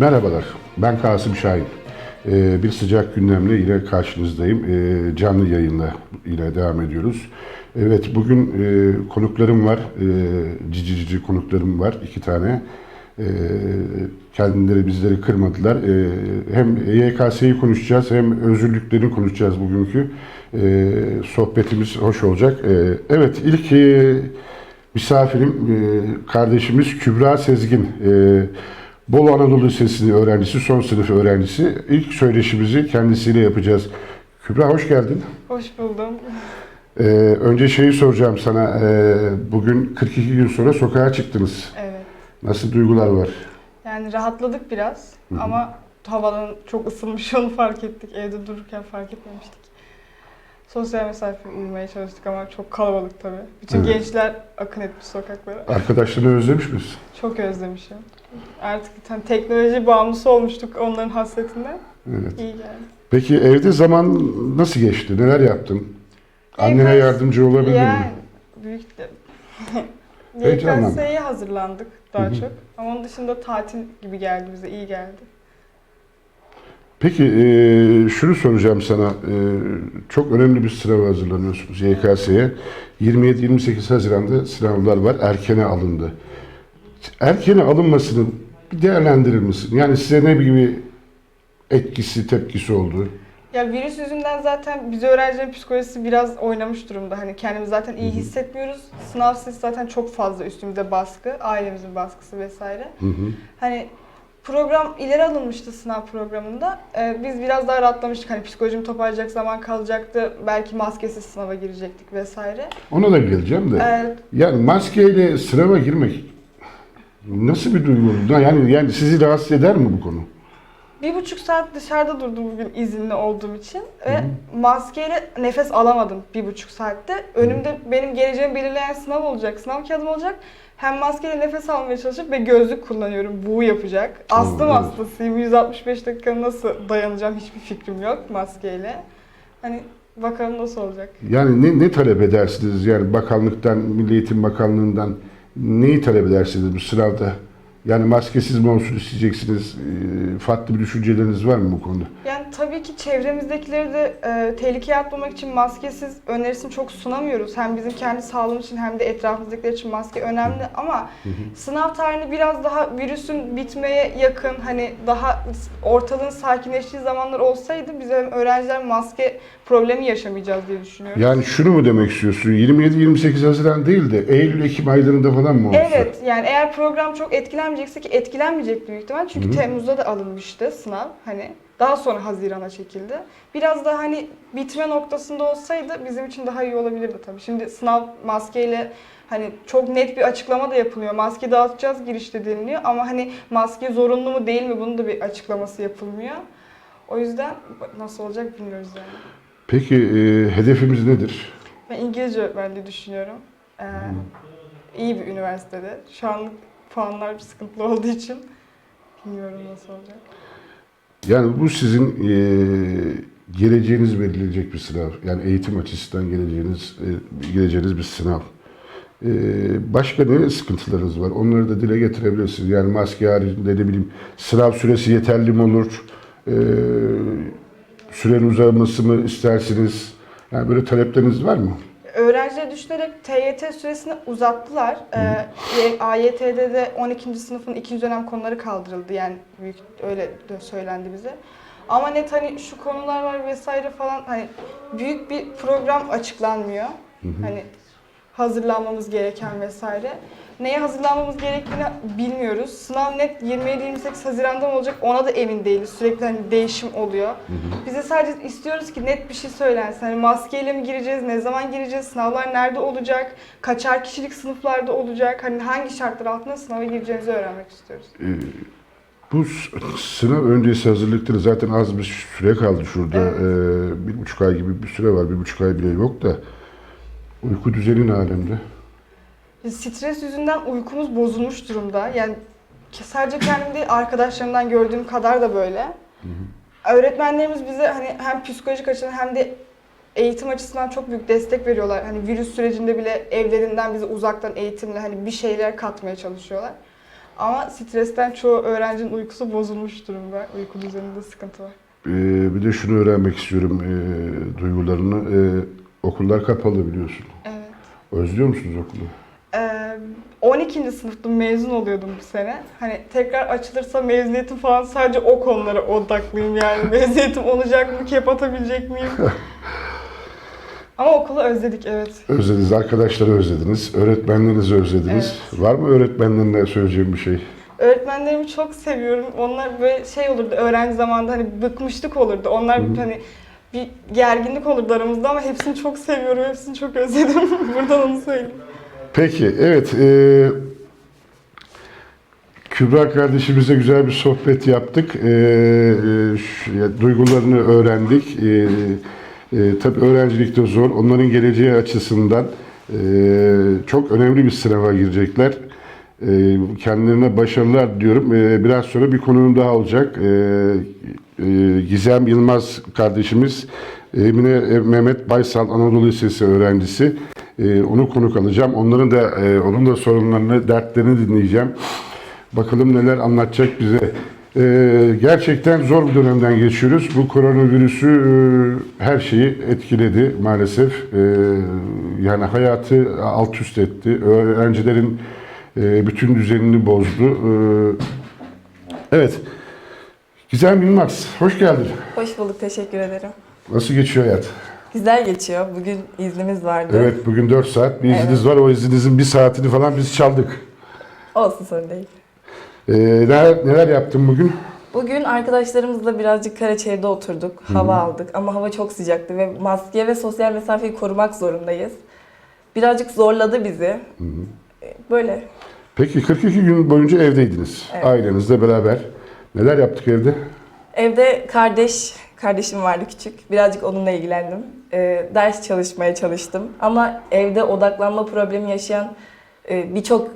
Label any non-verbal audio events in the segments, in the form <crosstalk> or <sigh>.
Merhabalar, ben Kasım Şahin. Ee, bir sıcak gündemle yine karşınızdayım. Ee, canlı yayınla yine devam ediyoruz. Evet, bugün e, konuklarım var. E, cici cici konuklarım var, iki tane. E, kendileri bizleri kırmadılar. E, hem YKS'yi konuşacağız hem özürlüklerini konuşacağız bugünkü. E, sohbetimiz hoş olacak. E, evet, ilk e, misafirim e, kardeşimiz Kübra Sezgin. E, Bolu Anadolu Lisesi öğrencisi, son sınıf öğrencisi. İlk söyleşimizi kendisiyle yapacağız. Kübra hoş geldin. Hoş buldum. Ee, önce şeyi soracağım sana. Ee, bugün 42 gün sonra sokağa çıktınız. Evet. Nasıl duygular var? Yani rahatladık biraz ama havanın çok ısınmış <laughs> onu fark ettik. Evde dururken fark etmemiştik. Sosyal mesafe uymaya çalıştık ama çok kalabalık tabii. Bütün Evet. gençler akın etmiş sokaklara. Arkadaşlarını özlemiş misin? Çok özlemişim. Artık hani teknoloji bağımlısı olmuştuk onların hasretinden. Evet. İyi geldi. Peki evde zaman nasıl geçti? Neler yaptın? Annene YKS yardımcı olabildin Yani mi? büyük de. Heyecanlandım. YKS'ye hazırlandık daha Hı hı. çok. Ama onun dışında tatil gibi geldi bize, iyi geldi. Peki e, şunu soracağım sana. E, çok önemli bir sınava hazırlanıyorsunuz YKS'ye. 27-28 Haziran'da sınavlar var. Erkene alındı. Erkene alınmasının bir değerlendirir misin? Yani size ne gibi etkisi, tepkisi oldu? Ya virüs yüzünden zaten biz öğrencilerin psikolojisi biraz oynamış durumda. Hani kendimizi zaten iyi hissetmiyoruz. Sınav stresi zaten çok fazla üstümüze baskı, ailemizin baskısı vesaire. Hı hı. Hani program ileri alınmıştı sınav programında. Ee, biz biraz daha rahatlamıştık. Hani psikolojim toparlayacak zaman kalacaktı. Belki maskesiz sınava girecektik vesaire. Ona da geleceğim de. Ee, Yani maskeyle sınava girmek nasıl bir duygu? Yani, yani sizi rahatsız eder mi bu konu? Bir buçuk saat dışarıda durdum bugün izinli olduğum için ve maskeyle nefes alamadım bir buçuk saatte. Önümde benim geleceğimi belirleyen sınav olacak, sınav kağıdım olacak. Hem maskeyle nefes almaya çalışıp ve gözlük kullanıyorum. Bu yapacak. Astım evet. hastasıyım. 165 dakika nasıl dayanacağım hiçbir fikrim yok maskeyle. Hani bakalım nasıl olacak. Yani ne, ne talep edersiniz? Yani bakanlıktan, Milli Eğitim Bakanlığı'ndan neyi talep edersiniz bu sınavda? Yani maskesiz mi olsun isteyeceksiniz? Ee, farklı bir düşünceleriniz var mı bu konuda? Yani tabii ki çevremizdekileri de e, tehlikeye atmamak için maskesiz önerisini çok sunamıyoruz. Hem bizim kendi sağlığımız için hem de etrafımızdakiler için maske önemli ama sınav tarihini biraz daha virüsün bitmeye yakın hani daha ortalığın sakinleştiği zamanlar olsaydı biz hem öğrenciler maske problemi yaşamayacağız diye düşünüyorum. Yani şunu mu demek istiyorsun? 27-28 Haziran değil de Eylül-Ekim aylarında falan mı olsa? Evet yani eğer program çok etkilenmeyecekse ki etkilenmeyecek büyük ihtimal. Çünkü Hı hı. Temmuz'da da alınmıştı sınav hani. Daha sonra Haziran'a çekildi. Biraz da hani bitme noktasında olsaydı bizim için daha iyi olabilirdi tabii. Şimdi sınav maskeyle hani çok net bir açıklama da yapılıyor. Maske dağıtacağız girişte deniliyor ama hani maske zorunlu mu değil mi bunun da bir açıklaması yapılmıyor. O yüzden nasıl olacak bilmiyoruz yani. Peki e, hedefimiz nedir? Ben İngilizce öğretmenliği düşünüyorum. Ee, iyi bir üniversitede. Şu anlık puanlar sıkıntılı olduğu için bilmiyorum nasıl olacak. Yani bu sizin e, geleceğiniz belirleyecek bir sınav. Yani eğitim açısından geleceğiniz e, geleceğiniz bir sınav. E, başka ne sıkıntılarınız var? Onları da dile getirebilirsiniz. Yani maske haricinde ne bileyim sınav süresi yeterli mi olur? E, sürenin uzaması mı istersiniz? Yani böyle talepleriniz var mı? Öğrencileri düşünerek TYT süresini uzattılar. Ee, AYT'de de 12. sınıfın ikinci dönem konuları kaldırıldı. Yani büyük öyle de söylendi bize. Ama net hani şu konular var vesaire falan hani büyük bir program açıklanmıyor. Hani hazırlanmamız gereken vesaire. Neye hazırlanmamız gerektiğini bilmiyoruz. Sınav net 27-28 Haziran'da mı olacak ona da emin değiliz. Sürekli hani değişim oluyor. Bize sadece istiyoruz ki net bir şey söylensin. Hani maskeyle mi gireceğiz, ne zaman gireceğiz, sınavlar nerede olacak, kaçar kişilik sınıflarda olacak, hani hangi şartlar altında sınava gireceğimizi öğrenmek istiyoruz. E, bu s- sınav öncesi hazırlıkları zaten az bir süre kaldı şurada. Evet. E, bir buçuk ay gibi bir süre var. Bir buçuk ay bile yok da. Uyku düzenin alemde. Stres yüzünden uykumuz bozulmuş durumda. Yani sadece kendim değil, arkadaşlarımdan gördüğüm kadar da böyle. Öğretmenlerimiz bize hani hem psikolojik açıdan hem de eğitim açısından çok büyük destek veriyorlar. Hani virüs sürecinde bile evlerinden bize uzaktan eğitimle hani bir şeyler katmaya çalışıyorlar. Ama stresten çoğu öğrencinin uykusu bozulmuş durumda. Uyku düzeninde sıkıntı var. Ee, bir de şunu öğrenmek istiyorum e, duygularını. E, okullar kapalı biliyorsun. Evet. Özlüyor musunuz okulu? Ee, 12. sınıfta mezun oluyordum bu sene. Hani tekrar açılırsa mezuniyetim falan sadece o konulara odaklıyım yani. <laughs> Mezuniyetim olacak mı, kep atabilecek miyim? <laughs> Ama okulu özledik evet. Özlediniz, arkadaşları özlediniz, öğretmenlerinizi özlediniz. Var mı öğretmenlerine söyleyeceğim bir şey? Öğretmenlerimi çok seviyorum. Onlar böyle şey olurdu öğrenci zamanında hani bıkmışlık olurdu. Onlar hani bir gerginlik olurdu aramızda ama hepsini çok seviyorum. Hepsini çok özledim. <laughs> Buradan onu söyleyeyim. Peki, evet. E, Kübra kardeşimizle güzel bir sohbet yaptık. E, e, şu- ya, duygularını öğrendik. E, e, tabii öğrencilikte zor. Onların geleceği açısından e, çok önemli bir sınava girecekler. E, kendilerine başarılar diyorum. E, biraz sonra bir konum daha olacak. E, e, Gizem Yılmaz kardeşimiz Emine Mehmet Baysal Anadolu Lisesi öğrencisi. E, onu konuk alacağım. Onların da e, onun da sorunlarını, dertlerini dinleyeceğim. Bakalım neler anlatacak bize. E, gerçekten zor bir dönemden geçiyoruz. Bu koronavirüsü e, her şeyi etkiledi maalesef. E, yani hayatı alt üst etti. Öğrencilerin e, bütün düzenini bozdu. E, evet. Gizem Yılmaz, hoş geldin. Hoş bulduk, teşekkür ederim. Nasıl geçiyor hayat? Güzel geçiyor. Bugün iznimiz vardı. Evet, bugün 4 saat bir izniniz var. O izninizin bir saatini falan biz çaldık. Olsun sorun değil. E, neler, neler yaptın bugün? Bugün arkadaşlarımızla birazcık Karaçay'da oturduk. Hava aldık ama hava çok sıcaktı ve maske ve sosyal mesafeyi korumak zorundayız. Birazcık zorladı bizi. Ee, Böyle. Peki 42 gün boyunca evdeydiniz. Evet. Ailenizle beraber. Neler yaptık evde? Evde kardeş, kardeşim vardı küçük. Birazcık onunla ilgilendim. Ee, ders çalışmaya çalıştım. Ama evde odaklanma problemi yaşayan e, birçok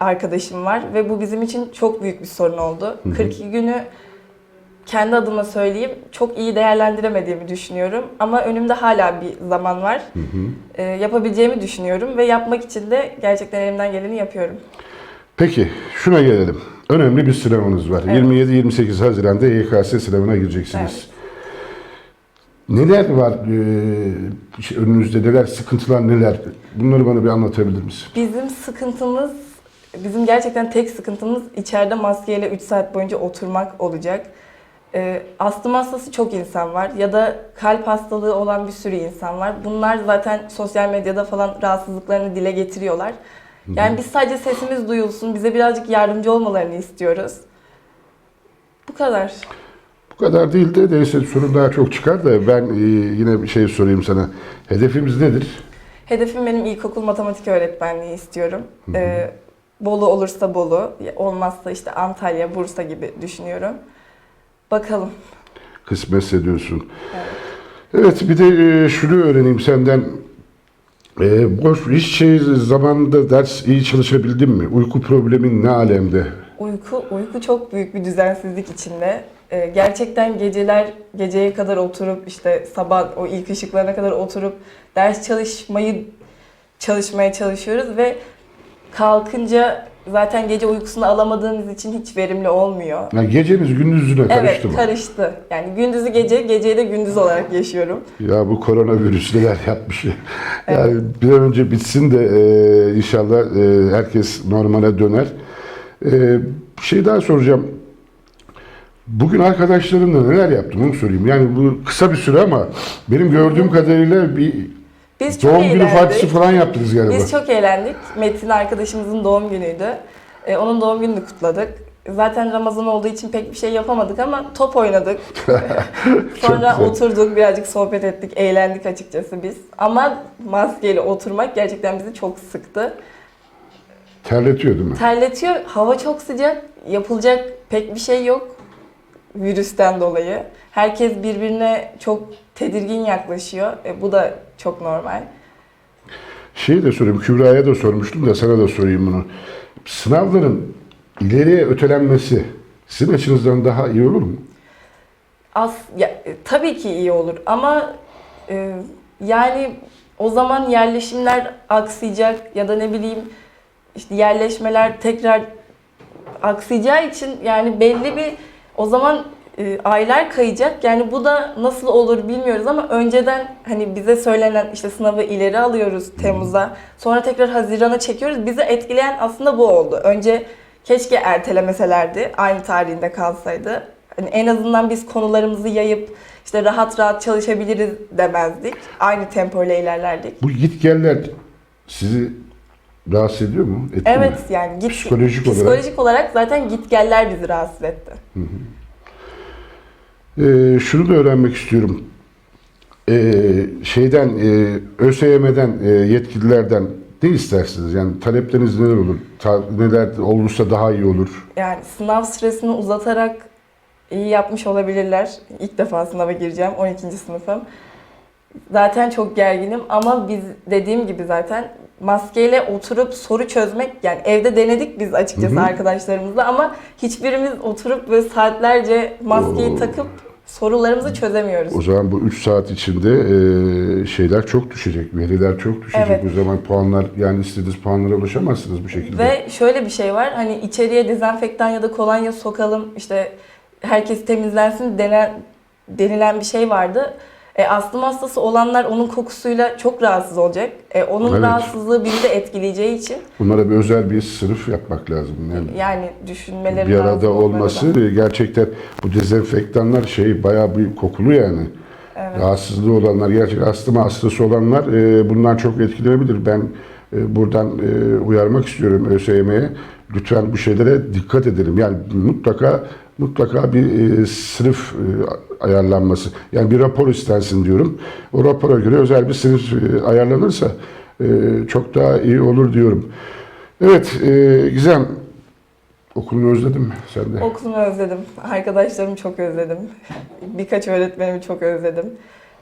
arkadaşım var. Ve bu bizim için çok büyük bir sorun oldu. 42 günü kendi adıma söyleyeyim çok iyi değerlendiremediğimi düşünüyorum. Ama önümde hala bir zaman var. Ee, yapabileceğimi düşünüyorum ve yapmak için de gerçekten elimden geleni yapıyorum. Peki şuna gelelim. Önemli bir sınavınız var. Evet. 27-28 Haziran'da YKS sınavına gireceksiniz. Evet. Neler var e, şey, önünüzde? Neler, sıkıntılar neler? Bunları bana bir anlatabilir misin? Bizim sıkıntımız, bizim gerçekten tek sıkıntımız içeride maskeyle 3 saat boyunca oturmak olacak. Ee, astım hastası çok insan var ya da kalp hastalığı olan bir sürü insan var. Bunlar zaten sosyal medyada falan rahatsızlıklarını dile getiriyorlar. Yani biz sadece sesimiz duyulsun, bize birazcık yardımcı olmalarını istiyoruz. Bu kadar. Bu kadar değil de neyse sorun daha çok çıkar da ben e, yine bir şey sorayım sana. Hedefimiz nedir? Hedefim benim ilkokul matematik öğretmenliği istiyorum. Ee, Bolu olursa Bolu, olmazsa işte Antalya, Bursa gibi düşünüyorum. Bakalım. Kısmetse diyorsun. Evet bir de e, şunu öğreneyim senden. E, boş hiç şey zamanında ders iyi çalışabildin mi? Uyku problemin ne alemde? Uyku, uyku çok büyük bir düzensizlik içinde. Ee, gerçekten geceler geceye kadar oturup işte sabah o ilk ışıklarına kadar oturup ders çalışmayı çalışmaya çalışıyoruz ve kalkınca zaten gece uykusunu alamadığımız için hiç verimli olmuyor. Yani gecemiz gündüzüne karıştı evet mı? karıştı. Yani gündüzü gece, geceyi de gündüz olarak yaşıyorum. Ya bu koronavirüs neler yapmış ya. Yani bir an önce bitsin de e, inşallah e, herkes normale döner. E, bir şey daha soracağım. Bugün arkadaşlarımla neler yaptım onu sorayım. Yani bu kısa bir süre ama benim gördüğüm kadarıyla bir Biz çok doğum günü eğlendik. partisi falan yaptınız galiba. Biz çok eğlendik. Metin arkadaşımızın doğum günüydü. Ee, onun doğum gününü kutladık. Zaten Ramazan olduğu için pek bir şey yapamadık ama top oynadık. <laughs> Sonra güzel. oturduk, birazcık sohbet ettik, eğlendik açıkçası biz. Ama maskeyle oturmak gerçekten bizi çok sıktı. Terletiyor değil mi? Terletiyor, hava çok sıcak, yapılacak pek bir şey yok virüsten dolayı. Herkes birbirine çok tedirgin yaklaşıyor. E, bu da çok normal. Şeyi de sorayım, Kübra'ya da sormuştum da sana da sorayım bunu. Sınavların ileriye ötelenmesi sizin açınızdan daha iyi olur mu? As ya, e, tabii ki iyi olur ama e, yani o zaman yerleşimler aksayacak ya da ne bileyim işte yerleşmeler tekrar aksayacağı için yani belli bir o zaman e, aylar kayacak. Yani bu da nasıl olur bilmiyoruz ama önceden hani bize söylenen işte sınavı ileri alıyoruz Temmuz'a. Sonra tekrar Haziran'a çekiyoruz. Bizi etkileyen aslında bu oldu. Önce keşke ertelemeselerdi. Aynı tarihinde kalsaydı. Hani en azından biz konularımızı yayıp işte rahat rahat çalışabiliriz demezdik. Aynı tempoyla ilerlerdik. Bu git geller sizi rahatsız ediyor mu? Etti Evet mi? yani git, Psikolojik olarak. psikolojik olarak zaten gitgeller bizi rahatsız etti. Ee, şunu da öğrenmek istiyorum. Ee, şeyden, e, ÖSYM'den, e, yetkililerden ne istersiniz? Yani talepleriniz neler olur? Ta- neler olursa daha iyi olur? Yani sınav süresini uzatarak iyi yapmış olabilirler. İlk defa sınava gireceğim. 12. sınıfım. Zaten çok gerginim ama biz dediğim gibi zaten maskeyle oturup soru çözmek yani evde denedik biz açıkçası Hı hı. arkadaşlarımızla ama hiçbirimiz oturup böyle saatlerce maskeyi Oo. takıp sorularımızı çözemiyoruz. O zaman bu 3 saat içinde e, şeyler çok düşecek, veriler çok düşecek. Evet. O zaman puanlar, yani istediğiniz puanlara ulaşamazsınız bu şekilde. Ve şöyle bir şey var. Hani içeriye dezenfektan ya da kolonya sokalım işte herkes temizlensin denen, denilen bir şey vardı. E, astım hastası olanlar onun kokusuyla çok rahatsız olacak. E, onun Evet. rahatsızlığı bizi de etkileyeceği için Bunlara bir özel bir sınıf yapmak lazım. Yani yani düşünmeleri bir lazım arada onları olması da. e, gerçekten bu dezenfektanlar şey bayağı bir kokulu yani. Evet. Rahatsızlığı olanlar, gerçek astım hastası olanlar e, bundan çok etkilenebilir. Ben e, buradan e, uyarmak istiyorum ÖSYM'ye. Lütfen bu şeylere dikkat edelim. Yani mutlaka mutlaka bir e, sınıf e, ayarlanması. Yani bir rapor istensin diyorum. O rapora göre özel bir sınıf e, ayarlanırsa e, çok daha iyi olur diyorum. Evet, e, Gizem okulunu özledin mi sen de? Okulumu özledim. Arkadaşlarımı çok özledim. Birkaç öğretmenimi çok özledim.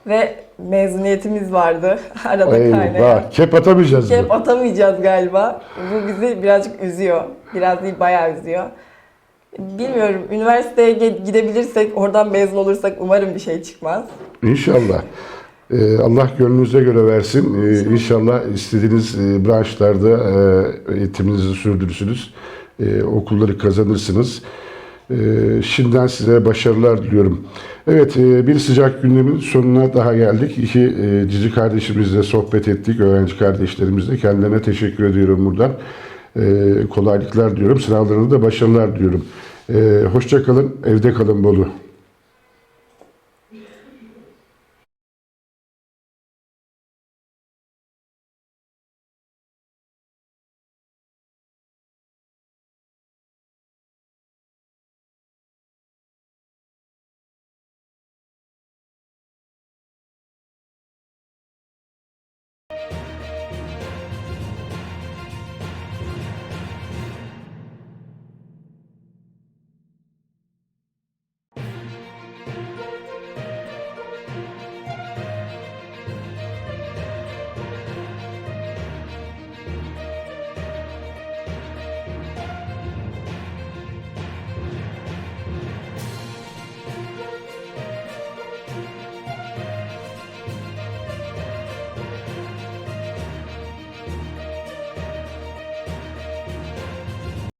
Ve mezuniyetimiz vardı. <laughs> Arada kaynayan. Eyvah, kep atamayacağız Kep mı? atamayacağız galiba. Bu bizi birazcık üzüyor. Biraz değil bayağı üzüyor. Bilmiyorum. Üniversiteye gidebilirsek, oradan mezun olursak umarım bir şey çıkmaz. İnşallah. Ee, Allah gönlünüze göre versin. Ee, İnşallah istediğiniz e, branşlarda e, eğitiminizi sürdürürsünüz. E, Okulları kazanırsınız. Şimdiden size başarılar diliyorum. Evet, e, bir sıcak gündemin sonuna daha geldik. İki cici kardeşimizle sohbet ettik, öğrenci kardeşlerimizle. Kendilerine teşekkür ediyorum buradan. E, Kolaylıklar diyorum, sınavlarında da başarılar diliyorum. E, Hoşça kalın, evde kalın Bolu.